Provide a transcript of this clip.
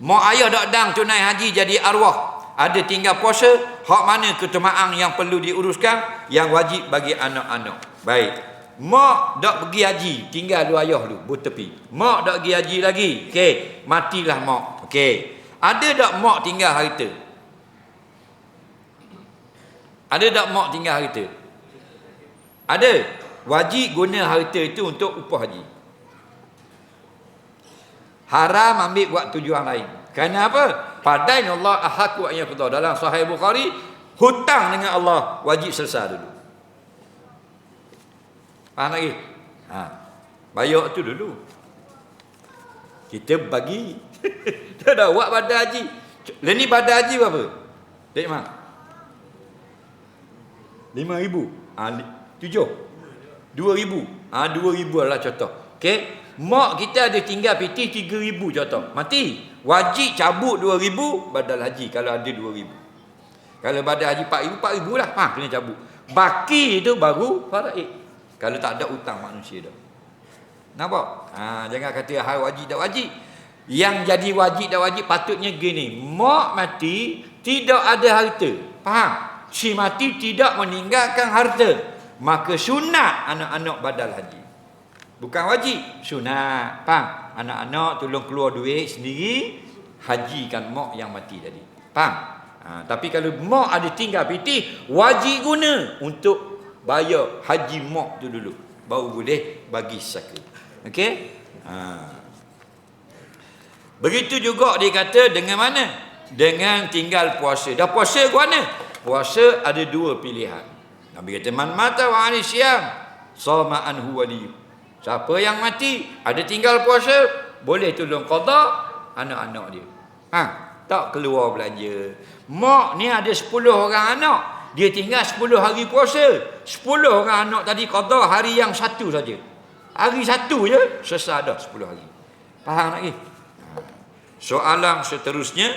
Mak ayah dak dang tunai haji jadi arwah. Ada tinggal puasa, hak mana ketemaang yang perlu diuruskan yang wajib bagi anak-anak. Baik. Mak dak pergi haji, tinggal dua ayah dulu bertepi. Mak dak pergi haji lagi. Okey, matilah mak. Okey. Ada dak mak tinggal harta? Ada dak mak tinggal harta? Ada. Wajib guna harta itu untuk upah haji. Haram ambil buat tujuan lain. Kerana apa? Padain Allah ahaku an yaqda dalam sahih Bukhari hutang dengan Allah wajib selesai dulu. Faham lagi? Ha. Bayar tu dulu. Kita bagi. tak ada buat pada haji. Lah ni pada haji berapa? Dek mak. Lima ribu. Ha, tujuh. Dua ribu. Ha, dua ribu adalah contoh. Okey. Mak kita ada tinggal piti tiga ribu contoh. Mati. Wajib cabut dua ribu badal haji kalau ada dua ribu. Kalau badal haji empat ribu, empat ribu lah. Ha, kena cabut. Baki itu baru faraid. Kalau tak ada hutang manusia dah. Nampak? Ha, jangan kata hal wajib tak wajib. Yang jadi wajib dan wajib patutnya gini. Mak mati tidak ada harta. Faham? Si mati tidak meninggalkan harta. Maka sunat anak-anak badal haji. Bukan wajib. Sunat. Faham? Anak-anak tolong keluar duit sendiri. Hajikan mak yang mati tadi. Faham? Ha, tapi kalau mak ada tinggal piti, wajib guna untuk bayar haji mak tu dulu. Baru boleh bagi saka. Okey? Ha. Begitu juga dia kata dengan mana? Dengan tinggal puasa. Dah puasa ke mana? Puasa ada dua pilihan. Nabi kata man mata wa ani siyam sama anhu. Siapa yang mati ada tinggal puasa boleh tolong qada anak-anak dia. Ha, tak keluar belanja. Mak ni ada 10 orang anak. Dia tinggal 10 hari puasa. 10 orang anak tadi qada hari yang satu saja. Hari satu je selesai dah 10 hari. Faham lagi? Soalan seterusnya